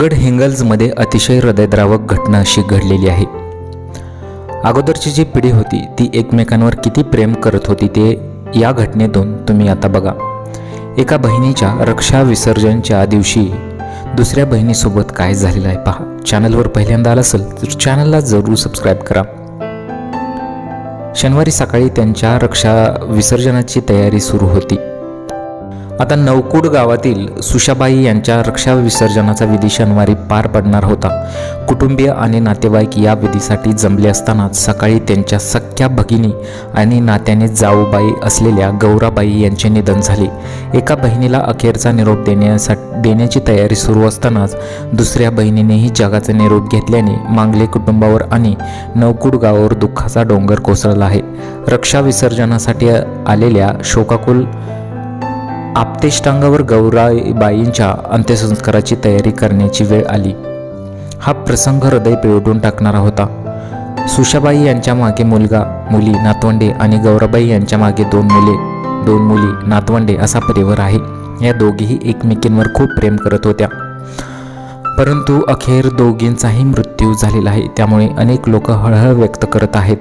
गड हिंगल्जमध्ये अतिशय हृदयद्रावक घटना अशी घडलेली आहे. अगोदरची जी पिढी होती ती एकमेकांवर किती प्रेम करत होती ते या घटनेतून तुम्ही आता बघा. एका बहिणीच्या रक्षा विसर्जनच्या दिवशी दुसऱ्या बहिणीसोबत काय झालेलं आहे पहा. चॅनलवर पहिल्यांदा आला असेल तर चॅनलला जरूर सबस्क्राईब करा. शनिवारी सकाळी त्यांच्या रक्षा विसर्जनाची तयारी सुरू होती. आता नवकुड गावातील सुशाबाई यांच्या रक्षा विसर्जनाचा विधी शनिवारी पार पडणार होता. कुटुंबीय आणि नातेवाईक या विधीसाठी जमले असतानाच सकाळी त्यांच्या सख्या भगिनी आणि नात्याने जाऊबाई असलेल्या गौराबाई यांचे निधन झाले. एका बहिणीला अखेरचा निरोप देण्यासाठी देण्याची तयारी सुरू असतानाच दुसऱ्या बहिणीनेही जगाचा निरोप घेतल्याने मांगले कुटुंबावर आणि नवकुड गावावर दुःखाचा डोंगर कोसळला आहे. रक्षा विसर्जनासाठी आलेल्या शोकाकुल आपतेष्टांगावर गौराबाईंच्या अंत्यसंस्काराची तयारी करण्याची वेळ आली. हा प्रसंग हृदय पिळवून टाकणारा होता. सुशाबाई यांच्या मागे मुलगा मुली नातवंडे आणि गौराबाई यांच्या मागे दोन मुले दोन मुली नातवंडे असा परिवार आहे. या दोघीही एकमेकींवर खूप प्रेम करत होत्या. परंतु अखेर दोघींचाही मृत्यू झालेला आहे. त्यामुळे अनेक लोक हळहळ व्यक्त करत आहेत.